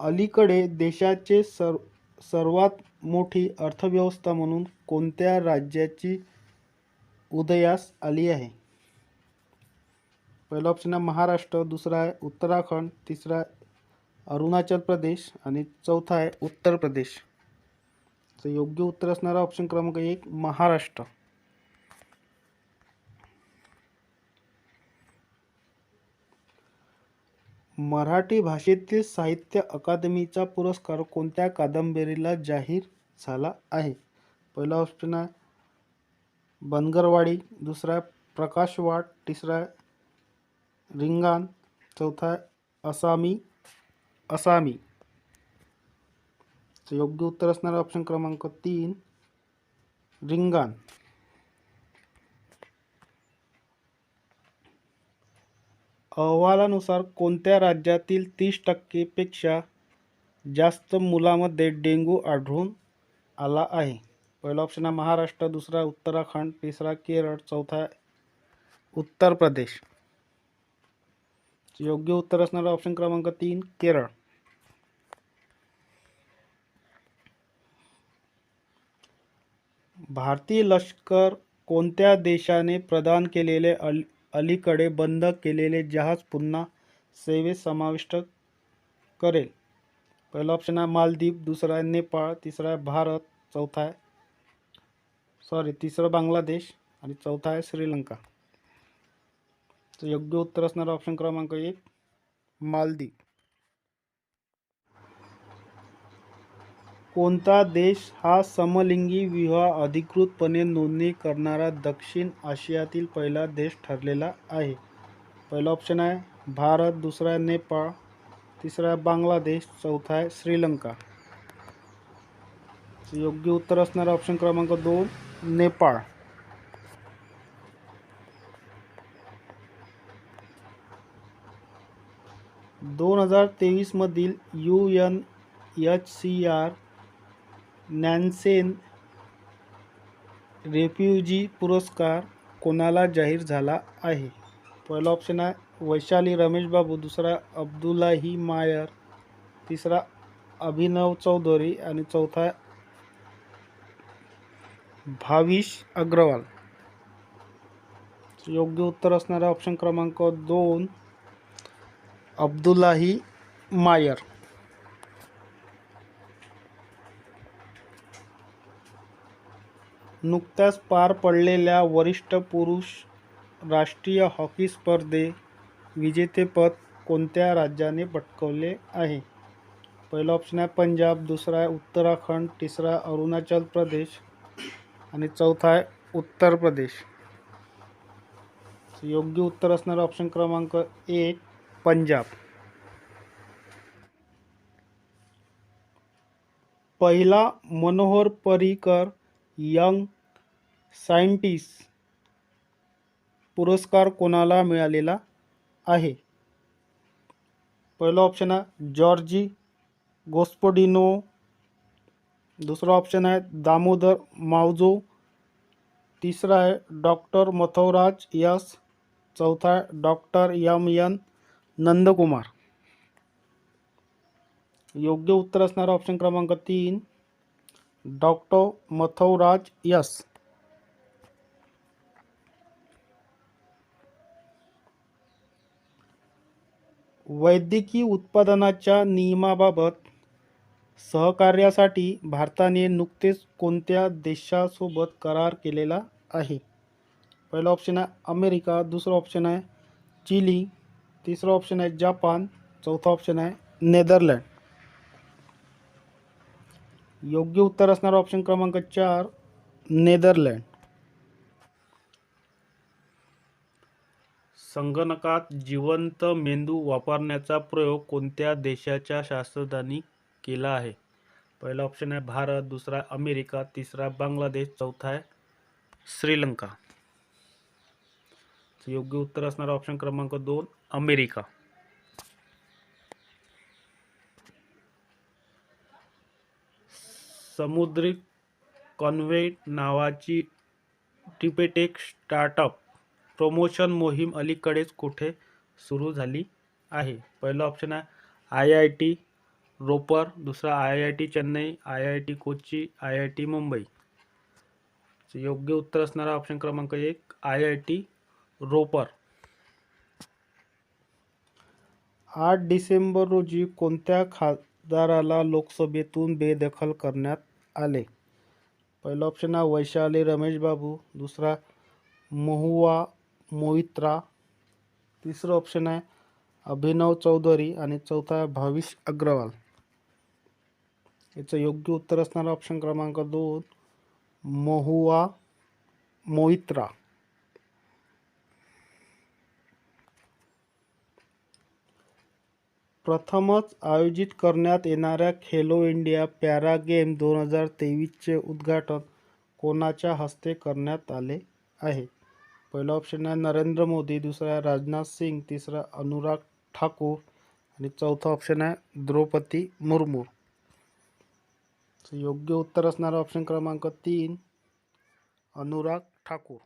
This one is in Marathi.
अलीकडे देशाचे सर सर्वात मोठी अर्थव्यवस्था म्हणून कोणत्या राज्याची उदयास आली आहे? पहिला ऑप्शन आहे महाराष्ट्र दुसरा आहे उत्तराखंड तिसरा अरुणाचल प्रदेश आणि चौथा आहे उत्तर प्रदेश. तर योग्य उत्तर असणारा ऑप्शन क्रमांक एक महाराष्ट्र. मराठी भाषेतील साहित्य अकादमीचा पुरस्कार कोणत्या कादंबरीला जाहीर झाला आहे? पहिला ऑप्शन आहे बनगरवाडी. दुसरा प्रकाशवाट तिसरा रिंगान. रिंगाण चौथा असामी. असामी. योग्य उत्तर असणारा ऑप्शन क्रमांक तीन रिंगाण अहवालानुसार कोणत्या राज्यातील तीस टक्केपेक्षा जास्त मुलामध्ये डेंग्यू आढळून आला आहे? पहिला ऑप्शन आहे महाराष्ट्र दुसरा उत्तराखंड तिसरा केरळ चौथा उत्तर प्रदेश. योग्य उत्तर असणारा ऑप्शन क्रमांक तीन केरळ. भारतीय लष्कर कोणत्या देशाने प्रदान केलेले अल अलीकडे बंद केलेले जहाज पुन्हा सेवेत समाविष्ट करेल. पहिला ऑप्शन आहे मालदीव दुसरा आहे नेपाळ तिसरा आहे भारत चौथा आहे सॉरी तिसरं बांगलादेश आणि चौथा आहे श्रीलंका. तर योग्य उत्तर असणारा ऑप्शन क्रमांक एक मालदीव. कोणता देश हा समलिंगी विवाह अधिकृतपणे नोंदणी करणारा दक्षिण आशियातील पहिला देश ठरलेला आहे? पहिला ऑप्शन आहे भारत दुसरा आहे नेपाळ तिसरा आहे बांगलादेश चौथा आहे श्रीलंका. योग्य उत्तर असणारा ऑप्शन क्रमांक दोन नेपाळ. दोन हजार तेवीसमधील U N H C R Nansen refugee पुरस्कार कोणाला जाहीर झाला आहे? पहिला ऑप्शन आहे वैशाली रमेश बाबू दुसरा अब्दुलाही मायर तिसरा अभिनव चौधरी आणि चौथा भाविश अग्रवाल. योग्य उत्तर असणारा ऑप्शन क्रमांक दोन अब्दुलाही मायर. नुकत्याच पार पडलेल्या वरिष्ठ पुरुष राष्ट्रीय हॉकी स्पर्धे विजेतेपद कोणत्या राज्याने पटकवले आहे? पहिला ऑप्शन आहे पंजाब दुसरा आहे उत्तराखंड तिसरा अरुणाचल प्रदेश आणि चौथा आहे उत्तर प्रदेश. योग्य उत्तर असणारा ऑप्शन क्रमांक एक पंजाब. पहिला मनोहर पर्रिकर यंग सायंटिस्ट पुरस्कार कोणाला मिळालेला आहे? पहिला ऑप्शन आहे जॉर्जी गोस्पोडिनो. दुसरा ऑप्शन आहे दामोदर मावजो. तिसरा आहे डॉक्टर मथवराज यस चौथा आहे डॉक्टर यम यन नंदकुमार. योग्य उत्तर असणारा ऑप्शन क्रमांक तीन डॉक्टर मथवराज यस. वैद्यकीय उत्पादनाच्या नियमाबाबत सहकार्यासाठी भारताने नुकतेच कोणत्या देशासोबत करार केलेला आहे? पहिला ऑप्शन आहे अमेरिका दुसरा ऑप्शन आहे चिली तिसरा ऑप्शन आहे जपान चौथा ऑप्शन आहे नेदरलँड. योग्य उत्तर असणारा ऑप्शन क्रमांक चार नेदरलँड. संगणकात जिवंत मेंदू वापरण्याचा प्रयोग कोणत्या देशाच्या शास्त्रज्ञांनी केला आहे? पहिला ऑप्शन आहे भारत दुसरा अमेरिका तिसरा बांगलादेश चौथा आहे श्रीलंका. योग्य उत्तर असणारा ऑप्शन क्रमांक दोन अमेरिका. समुद्री कॉन्व्हेट नावाची टिपेटेक स्टार्टअप प्रमोशन मोहीम अलीकडेच कुठे सुरू झाली आहे? पहिलं ऑप्शन आहे आय आय टी रोपर दुसरा I I T Chennai I I T Kochi I I T Mumbai. योग्य उत्तर असणारा ऑप्शन क्रमांक एक आय आय टी रोपर. आठ डिसेंबर रोजी कोणत्या खा खासदाराला लोकसभेतून बेदखल करण्यात आले. पहिला ऑप्शन आहे वैशाली रमेश बाबू दुसरा महुआ मोहित्रा तिसरं ऑप्शन आहे अभिनव चौधरी आणि चौथा आहे भाविश अग्रवाल. याचं योग्य उत्तर असणारा ऑप्शन क्रमांक दोन महुआ मोहित्रा प्रथमच आयोजित करण्यात येणाऱ्या खेलो इंडिया पॅरा गेम दोन हजार तेवीसचे उद्घाटन कोणाच्या हस्ते करण्यात आले आहे? पहिला ऑप्शन आहे नरेंद्र मोदी दुसरा राजनाथ सिंग तिसरा अनुराग ठाकूर आणि चौथा ऑप्शन आहे द्रौपदी मुर्मू. योग्य उत्तर असणारा ऑप्शन क्रमांक तीन अनुराग ठाकूर.